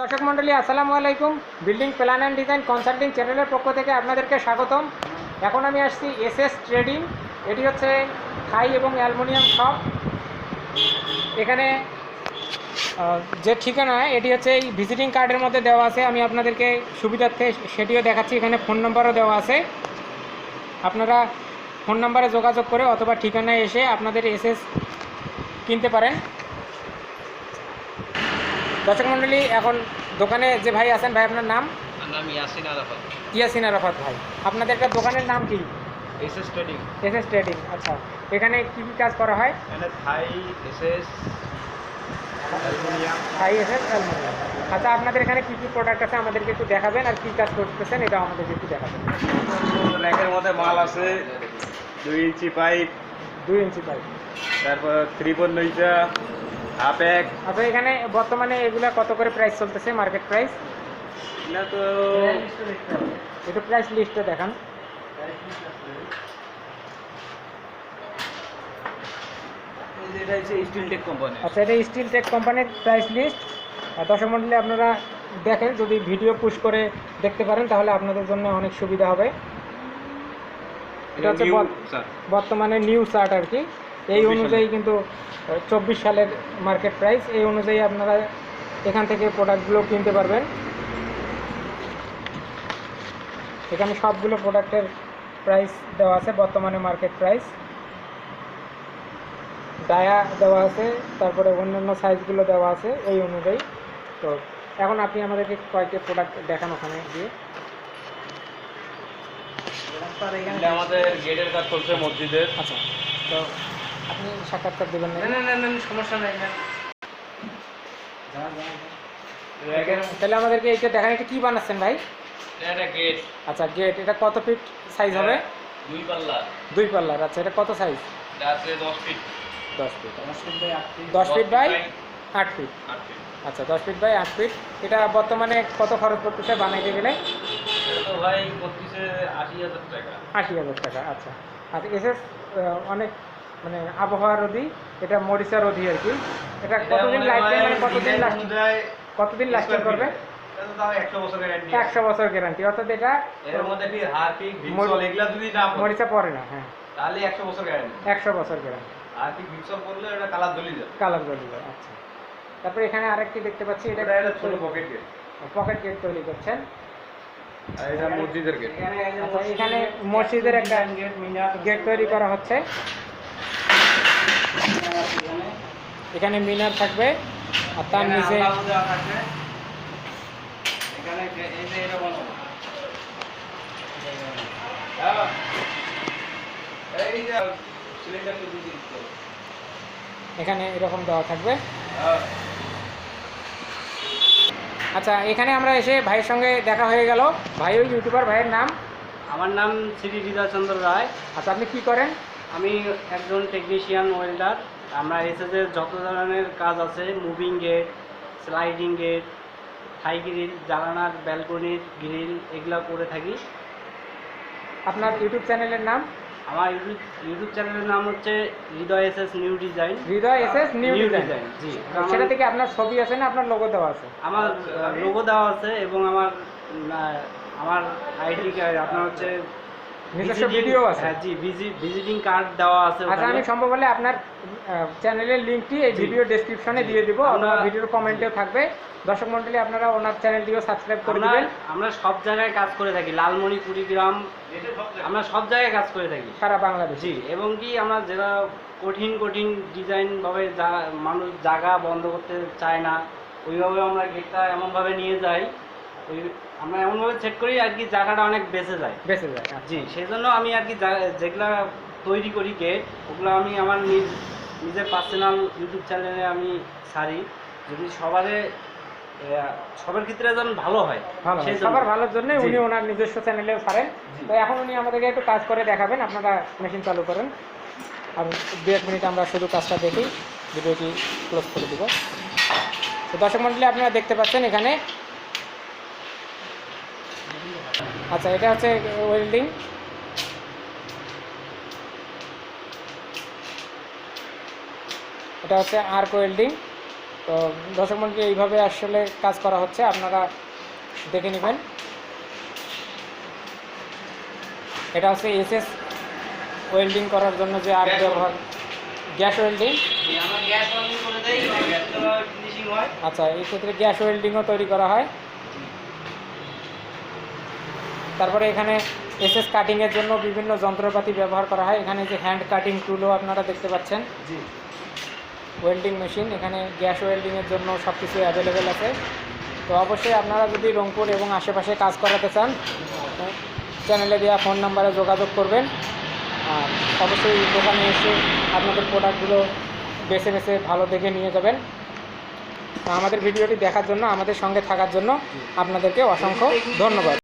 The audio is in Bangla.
দর্শক মণ্ডলী, আসসালামু আলাইকুম। Building plan and design consulting চ্যানেলের পক্ষ থেকে আপনাদেরকে স্বাগতম। এখন আমি আসছি এস এস ট্রেডিং। এটি হচ্ছে থাই এবং অ্যালুমিনিয়াম শপ। এখানে যে ঠিকানা, এটি হচ্ছে এই ভিজিটিং কার্ডের মধ্যে দেওয়া আছে। আমি আপনাদেরকে সুবিধার্থে সেটিও দেখাচ্ছি। এখানে ফোন নম্বরও দেওয়া আছে। আপনারা ফোন নাম্বারে যোগাযোগ করে অথবা ঠিকানায় এসে আপনাদের এসএস কিনতে পারেন। দর্শক মণ্ডলী এখন দোকানে যে ভাই আছেন ভাই আপনার নাম? ইয়াসিন আরাফাত। ইয়াসিন আরাফাত ভাই আপনাদের একটা দোকানের নাম কি? SS trading. এসএস ট্রেডিং আচ্ছা। এখানে কি কি কাজ করা হয়? এখানে Thai SS aluminium. Thai SS aluminium. আচ্ছা আপনাদের এখানে কি কি প্রোডাক্ট আছে? আমাদেরকে একটু দেখাবেন আর কি কাজ করতেছেন এটা আমাদেরকে একটু দেখাবেন। র্যাকের মধ্যে মাল আছে দুই ইঞ্চি পাইপ। দুই ইঞ্চি পাইপ। তারপর ত্রিপল নইটা এক আচ্ছা এখানে বর্তমানে এগুলা কত করে প্রাইস চলতেছে মার্কেট প্রাইস এটা তো একটু প্রাইস লিস্টটা দেখান। স্টিল টেক আচ্ছা এটা স্টিল টেক কোম্পানির প্রাইস লিস্ট দর্শক মন্ডলী আপনারা দেখেন যদি ভিডিও পুশ করে দেখতে পারেন তাহলে আপনাদের জন্য অনেক সুবিধা হবে। এটা হচ্ছে বর্তমানে নিউ চার্ট আর কি। এই অনুযায়ী কিন্তু চব্বিশ সালের মার্কেট প্রাইস এই অনুযায়ী আপনারা এখান থেকে প্রোডাক্টগুলো কিনতে পারবেন। এখানে সবগুলো প্রোডাক্টের প্রাইস দেওয়া আছে বর্তমানে মার্কেট প্রাইস ডায়া দেওয়া আছে তারপরে অন্যান্য সাইজগুলো দেওয়া আছে এই অনুযায়ী। তো এখন আপনি আমাদেরকে কয়েকটি প্রোডাক্ট দেখান ওখানে গিয়ে। আমাদের গেটের কাজ চলছে মসজিদের। আচ্ছা। তো আপনি সাক্ষাৎকার দেবেন না। না না না সমস্যা নাই না। তাহলে আমাদেরকে এইটা দেখান এটা কি বানাচ্ছেন ভাই? এটা গেট। আচ্ছা গেট এটা কত ফিট সাইজ হবে? দুই পাল্লা দুই পাল্লার আচ্ছা এটা কত সাইজ? এটা আছে দশ ফিট। দশ ফিট। দশ ফিট বাই আট ফিট। আচ্ছা দশ ফিট বাই আট ফিট। এটা বর্তমানে কত খরচ পড়তেছে বানাইতে গেলে? এটা তো ভাই আশি হাজার টাকা। আশি হাজার টাকা আচ্ছা। আর এসএস অনেক মানে আবহাওয়া রোধী এটা মরিচা রোধী আর কি। এটা কতদিন লাইফ টাইম মানে কতদিন লাস্টিং কতদিন লাস্টিং করবে? একশো বছর গ্যারান্টি একশো বছর গ্যারান্টি অর্থাৎ এটা এর মধ্যে ফির হারপিক ভিক্সল এগুলা যদি না মরিচা পড়ে না হ্যাঁ। তাহলে একশো বছর গ্যারান্টি একশো বছর গ্যারান্টি হারপিক ভিক্সল পড়লে ওটা কালার জ্বলি যাবে। কালার জ্বলি যায় আচ্ছা। তারপরে এখানে আরেকটি দেখতে পাচ্ছি এটা এটা ছোট পকেট গেট পকেট গেট তৈরি করছেন। এটা মসজিদের গেট আচ্ছা এখানে মসজিদের একটা গেট তৈরি করা হচ্ছে। এখানে মিনার থাকবে আর তার নিচে এখানে হ্যাঁ। এখানে এরকম দেওয়া থাকবে। হ্যাঁ। আচ্ছা এখানে আমরা এসে ভাইয়ের সঙ্গে দেখা হয়ে গেল। ভাই ওই ইউটিউবার ভাইয়ের নাম? আমার নাম শ্রী হৃদয়চন্দ্র রায়। আচ্ছা আপনি কি করেন? আমি একজন টেকনিশিয়ান ওয়েল্ডার আমরা এসএসের যত ধরনের কাজ আছে moving gate sliding gate high grill জানালার ব্যালকনির গ্রিল এগুলো করে থাকি। আপনার ইউটিউব চ্যানেলের নাম? আমার ইউটিউব ইউটিউব চ্যানেলের নাম হচ্ছে Hridoy S S new design. Hridoy S S new design. জি। সেটা থেকে আপনার ছবি আছে না আপনার লোগো দেওয়া আছে? আমার লোগো দেওয়া আছে এবং আমার আমার আইডি কার্ড আপনার হচ্ছে নিজস্ব ভিডিও আছে। হ্যাঁ জি ভিজিটিং কার্ড দেওয়া আছে আচ্ছা আমি সম্ভব হলে আপনার চ্যানেলের লিঙ্কটি এই ভিডিও ডেসক্রিপশনে দিয়ে দিব। আমরা- ভিডিওর কমেন্টেও থাকবে। দর্শক মন্ডলী আপনারা ওনার চ্যানেলটিও সাবস্ক্রাইব করে দিবেন। আমরা সব জায়গায় কাজ করে থাকি। লালমণি কুড়িগ্রাম আমরা সব জায়গায় কাজ করে থাকি। সারা বাংলাদেশে। জি এবং কি আমরা যেটা কঠিন কঠিন ডিজাইন ভাবে যা মানুষ জায়গা বন্ধ করতে চায় না ওইভাবে আমরা গেটটা এমনভাবে নিয়ে যাই আমরা এমনভাবে সেট করি আর কি জায়গাটা অনেক বেঁচে যায় বেঁচে যায় আচ্ছা। জি সেই জন্য আমি আর কি যেগুলা তৈরি করি গেট ওগুলো আমি আমার নিজ নিজের পার্সোনাল ইউটিউব চ্যানেলে আমি ছাড়ি যদি সবারে সবার ক্ষেত্রে যেন ভালো হয়। সবার ভালোর জন্য উনি ওনার নিজস্ব চ্যানেলেও ছাড়েন জি। তো এখন উনি আমাদেরকে একটু কাজ করে দেখাবেন আপনারা মেশিন চালু করেন আর দু এক মিনিট আমরা শুধু কাজটা দেখি ভিডিওটি ক্লোজ করে দিব তো দর্শক মন্ডলী আপনারা দেখতে পাচ্ছেন এখানে আচ্ছা এটা হচ্ছে ওয়েল্ডিং এটা হচ্ছে আর্ক ওয়েল্ডিং তো দর্শক মন্ডলী এইভাবে আসলে কাজ করা হচ্ছে আপনারা দেখে নেবেন। এটা হচ্ছে এসএস ওয়েল্ডিং করার জন্য যে আর্ক ব্যবহার গ্যাস ওয়েল্ডিং আচ্ছা এই ক্ষেত্রে গ্যাস ওয়েল্ডিংও তৈরি করা হয়। তারপরে এখানে এসএস কাটিংয়ের জন্য বিভিন্ন যন্ত্রপাতি ব্যবহার করা হয়। এখানে যে হ্যান্ড কাটিং টুলও আপনারা দেখতে পাচ্ছেন। জি। ওয়েল্ডিং মেশিন এখানে গ্যাস ওয়েল্ডিংয়ের জন্য সব কিছু অ্যাভেলেবেল আছে। তো অবশ্যই আপনারা যদি রংপুর এবং আশেপাশে কাজ করাতে চান চ্যানেলে দেওয়া ফোন নাম্বারে যোগাযোগ করবেন। আর অবশ্যই দোকানে এসে আপনাদের প্রোডাক্টগুলো বেছে বেছে ভালো দেখে নিয়ে যাবেন। আমাদের ভিডিওটি দেখার জন্য আমাদের সঙ্গে থাকার জন্য আপনাদেরকে অসংখ্য ধন্যবাদ।